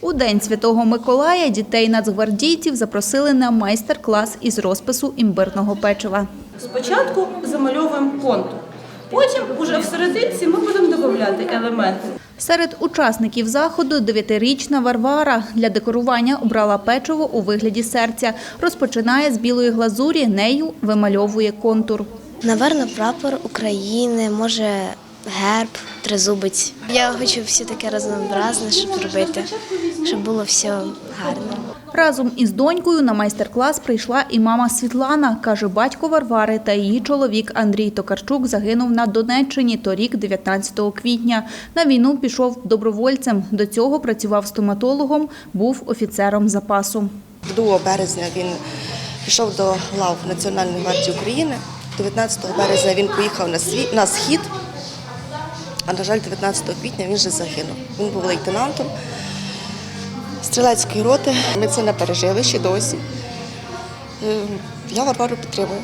У День Святого Миколая дітей нацгвардійців запросили на майстер-клас із розпису імбирного печива. Спочатку замальовуємо контур, потім уже в серединці ми будемо додавати елементи. Серед учасників заходу дев'ятирічна Варвара для декорування обрала печиво у вигляді серця. Розпочинає з білої глазурі, нею вимальовує контур. Наверно, прапор України, може герб, тризубець. Я хочу все таке разнообразне, щоб робити, щоб було все гарно. Разом із донькою на майстер-клас прийшла і мама Світлана. Каже, батько Варвари та її чоловік Андрій Токарчук загинув на Донеччині торік, 19 квітня. На війну пішов добровольцем. До цього працював стоматологом, був офіцером запасу. 2 березня він пішов до лав Національної гвардії України. 19 березня він поїхав на схід. А на жаль, 19 квітня він вже загинув. Він був лейтенантом стрілецької роти. Ми це не пережили ще досі. Е, Я Варвару підтримую.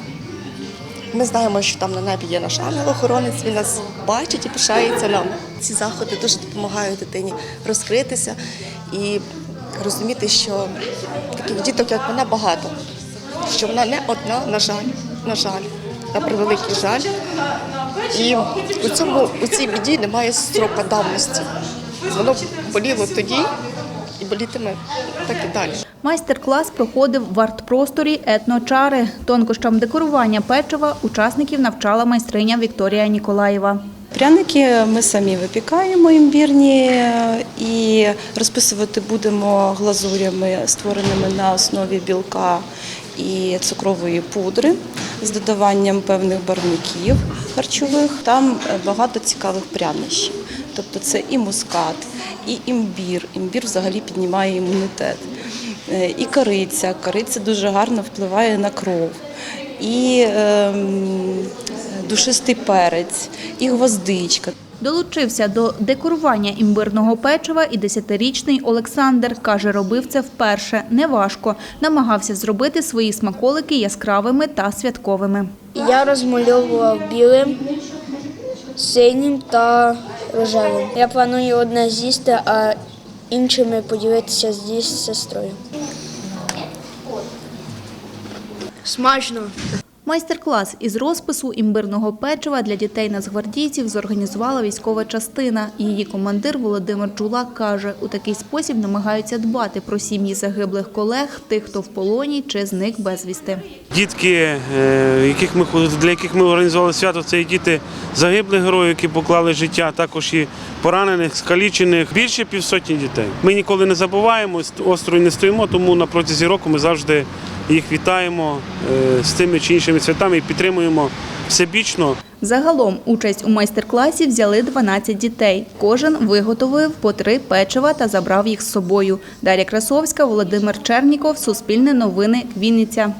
Ми знаємо, що там на небі є наш ангел-охоронець, він нас бачить і пишається нами. Ці заходи дуже допомагають дитині розкритися і розуміти, що таких діток, як вона, багато, що вона не одна, на жаль, на жаль, на превеликий жаль. І у цьому у цій біді немає строка давності. Воно боліло тоді і болітиме так і далі. Майстер-клас проходив в арт-просторі етночари. Тонкощам декорування печива учасників навчала майстриня Вікторія Ніколаєва. Пряники ми самі випікаємо імбірні е, і розписувати будемо глазурями, створеними на основі білка і цукрової пудри з додаванням певних барвників харчових. Там е, багато цікавих прянощів. Тобто це і мускат, і імбір. Імбір взагалі піднімає імунітет. Е, І кориця. Кориця дуже гарно впливає на кров. І ем, душистий перець, і гвоздичка. Долучився до декорування імбирного печива і десятирічний Олександр. Каже, робив це вперше. Неважко. Намагався зробити свої смаколики яскравими та святковими. Я розмальовував білим, синім та рожевим. Я планую одне з'їсти, а іншими поділитися зі сестрою. Смачно. Майстер-клас із розпису імбирного печива для дітей нацгвардійців зорганізувала військова частина. Її командир Володимир Джулак каже, у такий спосіб намагаються дбати про сім'ї загиблих колег, тих, хто в полоні чи зник безвісти. Дітки, е, яких ми для яких ми організували свято, це і діти загиблих героїв, які поклали життя, також і поранених, скалічених. Більше півсотні дітей. Ми ніколи не забуваємо, осторонь не стоїмо, тому на протязі року ми завжди їх вітаємо е, з тими чи іншими святами і підтримуємо всебічно. Загалом участь у майстер-класі взяли 12 дітей. Кожен виготовив по три печива та забрав їх з собою. Дар'я Красовська, Володимир Черніков, Суспільне новини, Вінниця.